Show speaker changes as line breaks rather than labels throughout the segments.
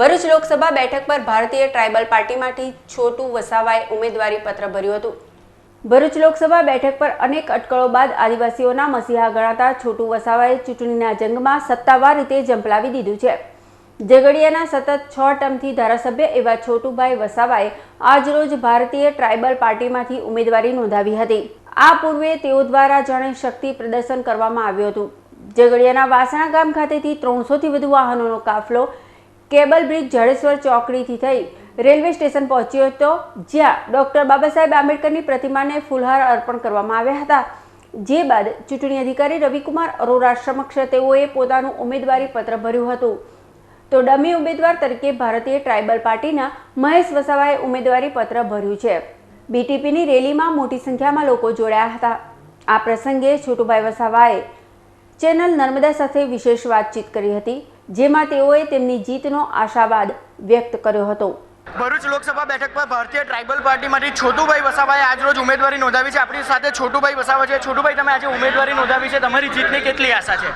ભરૂચ લોકસભા બેઠક પર ભારતીય ટ્રાઇબલ પાર્ટીમાંથી છોટુ વસાવાએ ઉમેદવારી પત્ર ભર્યું હતું. ભરૂચ લોકસભા બેઠક પર અનેક અટકળો બાદ આદિવાસીઓના મસીહા ગણાતા છોટુ વસાવાએ ચૂંટણીના જંગમાં સત્તાવાર રીતે ઝંપલાવી દીધું છે. ઝઘડિયાના સતત છ ટર્મથી ધારાસભ્ય એવા છોટુભાઈ વસાવાએ આજરોજ ભારતીય ટ્રાઇબલ પાર્ટીમાંથી ઉમેદવારી નોંધાવી હતી. આ પૂર્વે તેઓ દ્વારા જાણે શક્તિ પ્રદર્શન કરવામાં આવ્યું હતું. ઝઘડિયાના વાસણા ગામ ખાતેથી ત્રણસોથી વધુ વાહનોનો કાફલો કેબલ બ્રિજ જડેશ્વર ચોકડીથી થઈ રેલવે સ્ટેશન પહોંચ્યો હતો, જ્યાં ડોક્ટર બાબા સાહેબ આંબેડકરની પ્રતિમાને ફૂલહાર અર્પણ કરવામાં આવ્યા હતા. જે બાદ ચૂંટણી અધિકારી રવિકુમાર અરોરા સમક્ષ તેઓએ પોતાનું ઉમેદવારી પત્ર ભર્યું હતું. તો ડમી ઉમેદવાર તરીકે ભારતીય ટ્રાઇબલ પાર્ટીના મહેશ વસાવાએ ઉમેદવારી પત્ર ભર્યું છે. બીટીપીની રેલીમાં મોટી સંખ્યામાં લોકો જોડાયા હતા. આ પ્રસંગે છોટુભાઈ વસાવાએ ચેનલ નર્મદા સાથે વિશેષ વાતચીત કરી હતી. જેમાં તેઓએ તેમની જીતનો આશાવાદ વ્યક્ત કર્યો હતો.
ભરૂચ લોકસભા બેઠક પર ભારતીય ટ્રાઇબલ પાર્ટીમાંથી છોટુભાઈ વસાવાએ આજરોજ ઉમેદવારી નોંધાવી છે. આપણી સાથે છોટુભાઈ વસાવા છે. છોટુભાઈ તમે આજે ઉમેદવારી નોંધાવી છે. તમારી જીતની કેટલી આશા છે?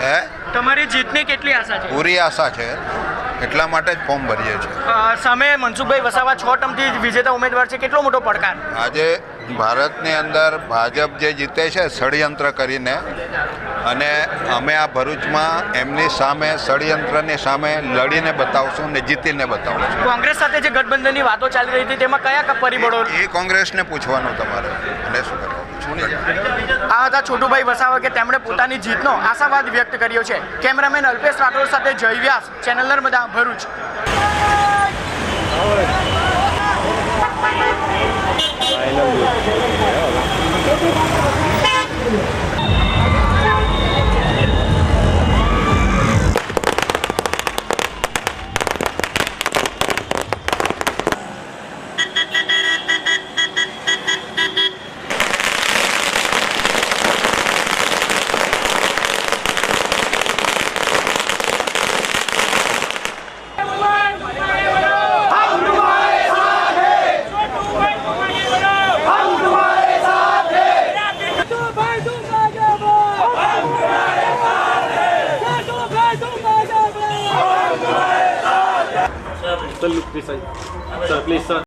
હે?
તમારી જીતની કેટલી આશા છે?
પૂરી આશા છે. એટલા માટે જ ફોર્મ ભરીએ છીએ.
સામે મનસુખભાઈ વસાવા છ ટર્મથી વિજેતા ઉમેદવાર છે. કેટલો મોટો પડકાર?
આજે ભારતની અંદર ભાજપ જે જીતે છે ષડયંત્ર કરીને અને અમે આ ભરૂચમાં એમની સામે ષડયંત્રની સામે લડીને બતાવશું ને જીતીને બતાવશું.
કોંગ્રેસ સાથે જે ગઠબંધનની વાતો ચાલી રહી હતી તેમાં કયા કયા પરિબળો
એ કોંગ્રેસને પૂછવાનું તમારે. અને શું કરવાનું?
આ હતા છોટુભાઈ વસાવા કે તેમણે પોતાની જીતનો આશાવાદ વ્યક્ત કર્યો છે. કેમેરામેન અલ્પેશ રાઠોડ સાથે Jay Vyas channel Narmada Bharuch.
Sir, look please, sir. Sir, please, sir.